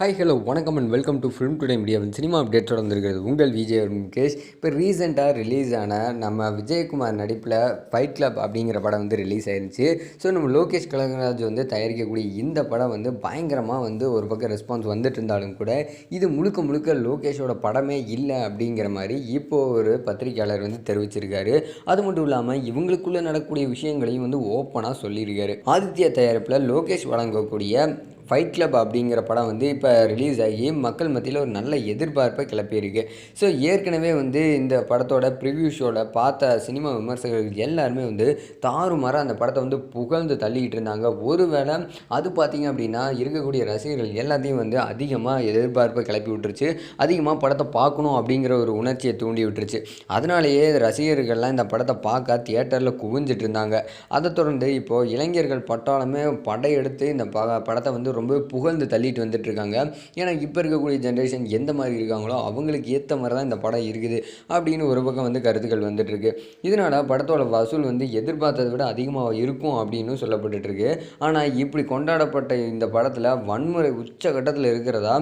Hi hello வணக்கம் and welcome to film today மீடியாவின் cinema update தொடர்ந்துருக்கிறது உங்கள் விஜய் முகேஷ். இப்போ ரீசெண்டாக ரிலீஸ் ஆன நம்ம விஜயகுமார் நடிப்பில் ஃபைட் கிளப் அப்படிங்கிற படம் வந்து ரிலீஸ் ஆயிருந்துச்சு. ஸோ நம்ம லோகேஷ் கனகராஜ் வந்து தயாரிக்கக்கூடிய இந்த படம் வந்து பயங்கரமாக வந்து ஒரு பக்கம் ரெஸ்பான்ஸ் வந்துட்டு இருந்தாலும் கூட இது முழுக்க முழுக்க லோகேஷோட படமே இல்லை அப்படிங்கிற மாதிரி இப்போது ஒரு பத்திரிகையாளர் வந்து தெரிவிச்சிருக்காரு. அது மட்டும் இல்லாமல் இவங்களுக்குள்ளே நடக்கக்கூடிய விஷயங்களையும் வந்து ஓப்பனாக சொல்லியிருக்காரு. ஆதித்யா தயாரிப்பில் லோகேஷ் வழங்கக்கூடிய ஃபைட் கிளப் அப்படிங்கிற படம் வந்து இப்போ ரிலீஸ் ஆகி மக்கள் மத்தியில் ஒரு நல்ல எதிர்பார்ப்பை கிளப்பியிருக்கு. ஸோ ஏற்கனவே வந்து இந்த படத்தோட ப்ரிவ்யூ ஷோவில் பார்த்த சினிமா விமர்சகர்கள் எல்லாருமே வந்து தாறுமாற அந்த படத்தை வந்து புகழ்ந்து தள்ளிக்கிட்டு இருந்தாங்க. ஒருவேளை அது பார்த்திங்க அப்படின்னா இருக்கக்கூடிய ரசிகர்கள் எல்லாத்தையும் வந்து அதிகமாக எதிர்பார்ப்பை கிளப்பி விட்டுருச்சு அதிகமாக படத்தை பார்க்கணும் அப்படிங்கிற ஒரு உணர்ச்சியை தூண்டி விட்டுருச்சு அதனாலேயே ரசிகர்கள்லாம் இந்த படத்தை பார்க்க தியேட்டரில் குவிஞ்சிட்டு இருந்தாங்க. அதை தொடர்ந்து இப்போது இளைஞர்கள் பட்டாளமே படையெடுத்து இந்த ப படத்தை வந்து ரொம்ப புகழ்ந்து தள்ளிட்டு வந்துட்டுருக்காங்க. ஏன்னா இப்போ இருக்கக்கூடிய ஜென்ரேஷன் எந்த மாதிரி இருக்காங்களோ அவங்களுக்கு ஏற்ற மாதிரி தான் இந்த படம் இருக்குது அப்படின்னு ஒரு பக்கம் வந்து கருத்துக்கள் வந்துட்டுருக்கு. இதனால் படத்தோட வசூல் வந்து எதிர்பார்த்ததை விட அதிகமாக இருக்கும் அப்படின்னு சொல்லப்பட்டுருக்கு ஆனால் இப்படி கொண்டாடப்பட்ட இந்த படத்தில் வன்முறை உச்சகட்டத்தில் இருக்கிறதா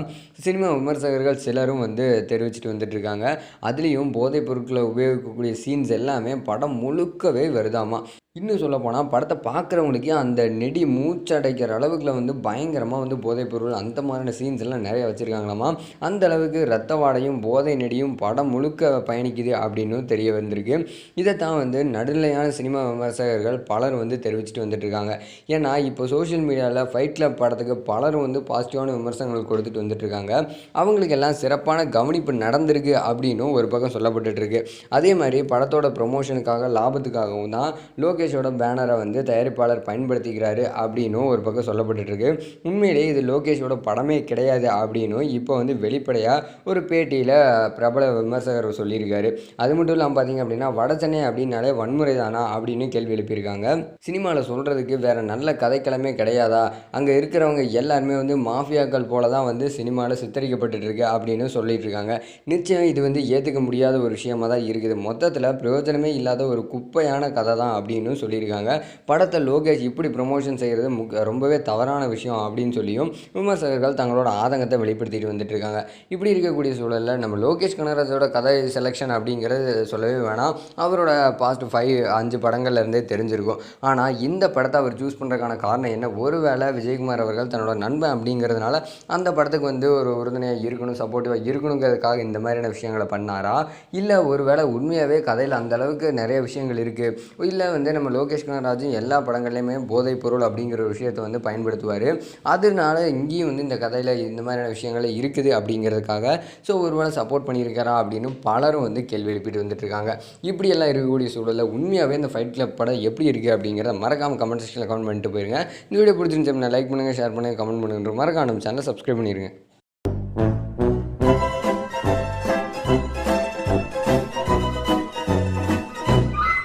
சினிமா விமர்சகர்கள் சிலரும் வந்து தெரிவிச்சுட்டு வந்துட்டுருக்காங்க. அதுலேயும் போதைப் பொருட்களை உபயோகிக்கக்கூடிய சீன்ஸ் எல்லாமே படம் முழுக்கவே வருதாமா இன்னும் சொல்லப்போனால் படத்தை பார்க்குறவங்களுக்கே அந்த நெடி மூச்சடைக்கிற அளவுக்குல வந்து பயங்கரமாக வந்து போதைப் பொருள் அந்த மாதிரியான சீன்ஸ் எல்லாம் நிறைய வச்சுருக்காங்களாமா? அந்த அளவுக்கு ரத்த வாடையும் போதை நெடியும் படம் முழுக்க பயணிக்குது அப்படின்னு தெரிய வந்திருக்கு. இதை தான் வந்து நடுநிலையான சினிமா விமர்சகர்கள் பலர் வந்து தெரிவிச்சுட்டு வந்துட்டுருக்காங்க ஏன்னா இப்போ சோஷியல் மீடியாவில் ஃபைட் கிளப் படத்துக்கு பலரும் வந்து பாசிட்டிவான விமர்சனங்கள் கொடுத்துட்டு வந்துட்டுருக்காங்க அவங்களுக்கு எல்லாம் சிறப்பான கவனிப்பு நடந்திருக்கு அப்படின்னும் ஒரு பக்கம் சொல்லப்பட்டுருக்கு அதே மாதிரி படத்தோட ப்ரொமோஷனுக்காக லாபத்துக்காகவும் தான் லோக் லோகேஷோட பேனரை வந்து தயாரிப்பாளர் பயன்படுத்திக்கிறாரு அப்படின்னும் ஒரு பக்கம் சொல்லப்பட்டுருக்கு உண்மையிலேயே இது லோகேஷோட படமே கிடையாது அப்படின்னும் இப்போ வந்து வெளிப்படையாக ஒரு பேட்டியில் பிரபல விமர்சகர் சொல்லியிருக்காரு. அது மட்டும் இல்லாமல் பார்த்தீங்க அப்படின்னா வட சென்னை அப்படின்னாலே வன்முறை தானா அப்படின்னு கேள்வி எழுப்பியிருக்காங்க. சினிமாவில் சொல்கிறதுக்கு வேறு நல்ல கதைக்கிழமே கிடையாதா? அங்கே இருக்கிறவங்க எல்லாருமே வந்து மாஃபியாக்கள் போல தான் வந்து சினிமாவில் சித்தரிக்கப்பட்டுருக்கு அப்படின்னு சொல்லிட்டு இருக்காங்க நிச்சயம் இது வந்து ஏற்றுக்க முடியாத ஒரு விஷயமாக தான் இருக்குது. மொத்தத்தில் பிரயோஜனமே இல்லாத ஒரு குப்பையான கதை தான் அப்படின்னு அப்படின்னு சொல்லியிருக்காங்க. படத்தை லோகேஷ் இப்படி ப்ரொமோஷன் செய்கிறது முக் ரொம்பவே தவறான விஷயம் அப்படின்னு சொல்லியும் விமர்சகர்கள் தங்களோட ஆதங்கத்தை வெளிப்படுத்திட்டு வந்துட்டு இருக்காங்க இப்படி இருக்கக்கூடிய சூழலில் நம்ம லோகேஷ் கனகராஜோட கதை செலெக்ஷன் அப்படிங்கிறது சொல்லவே வேணாம். அவரோட பாஸ்ட் ஃபைவ் அஞ்சு படங்கள்லேருந்தே தெரிஞ்சிருக்கும். ஆனால் இந்த படத்தை அவர் சூஸ் பண்ணுறதுக்கான காரணம் என்ன? ஒருவேளை விஜயகுமார் அவர்கள் தன்னோட நண்பன் அப்படிங்கிறதுனால அந்த படத்துக்கு வந்து ஒரு உறுதுணையாக இருக்கணும் சப்போர்ட்டிவாக இருக்கணுங்கிறதுக்காக இந்த மாதிரியான விஷயங்களை பண்ணாரா? இல்லை ஒருவேளை உண்மையாகவே கதையில் அந்தளவுக்கு நிறைய விஷயங்கள் இருக்குது இல்லை வந்து நம்ம லோகேஷ் கனகராஜும் எல்லா படங்கள்லையுமே போதைப் பொருள் அப்படிங்கிற ஒரு விஷயத்தை வந்து பயன்படுத்துவார். அதனால இங்கேயும் வந்து இந்த கதையில் இந்த மாதிரியான விஷயங்கள் இருக்குது அப்படிங்கிறதுக்காக. ஸோ ஒருவேளை சப்போர்ட் பண்ணியிருக்காரா அப்படின்னு பலரும் வந்து கேள்வி எழுப்பிட்டு வந்துட்டுருக்காங்க இப்படியெல்லாம் இருக்கக்கூடிய சூழலில் உண்மையாகவே இந்த ஃபைட் கிளப் படம் எப்படி இருக்குது அப்படிங்கிறத மறக்காமல் கமெண்ட் செக்ஷனில் கமெண்ட் பண்ணிட்டு போயிருங்க. இந்த வீடியோ பிடிச்சிருந்துச்சு லைக் பண்ணுங்கள் ஷேர் பண்ணுங்கள் கமெண்ட் பண்ணுங்கள் மறக்காம சேனலை சப்ஸ்கிரைப் பண்ணிடுங்க